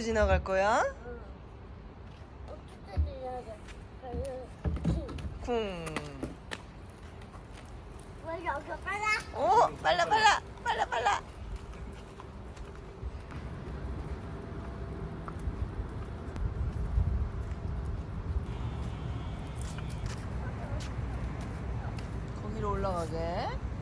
지나갈 거야? 돼? 쿵. 왜 여기 빨라? 오, 빨라 빨라 빨라 빨라. 거기로 올라가게.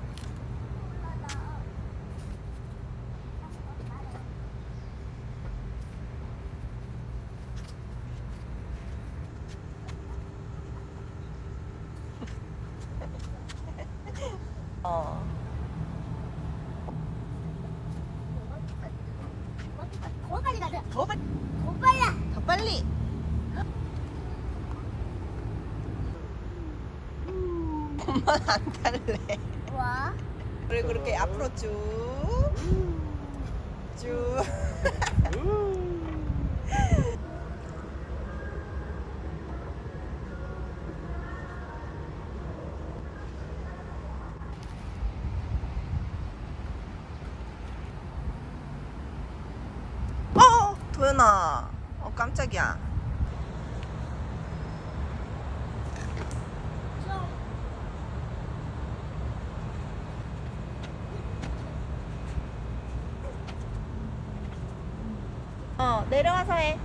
어. 더 빨리 가자. 더, 빨- 더 빨라. 더 빨리. 엄마 안 갈래. 와. 그리고 그렇게 앞으로 쭉. 쭉. 어, 도연아. 어, 깜짝이야. 어, 내려와서 해.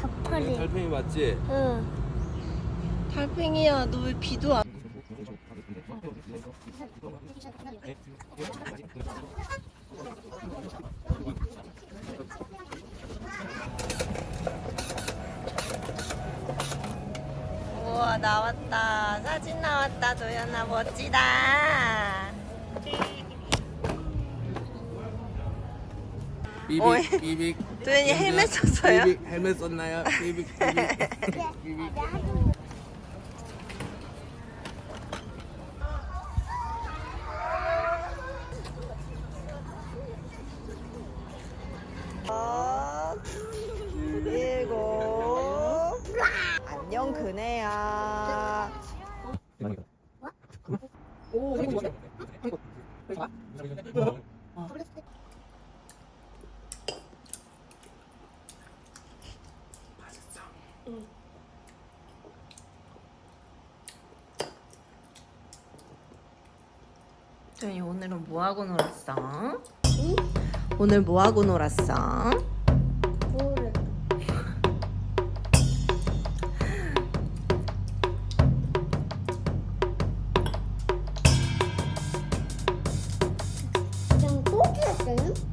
닭파리. 달팽이 맞지? 응. 달팽이야, 너 왜 비도 안? 나왔다. 사진 나왔다, 도연아. 멋지다. 비빅 어이. 비빅 도연이 헬멧 썼어요? 비빅 헬멧 썼나요? 비빅 비빅 비빅 안녕, 그네야. 도연이 오늘은 뭐 하고 놀았어? 응? 오늘 뭐 하고 놀았어? மக்கள்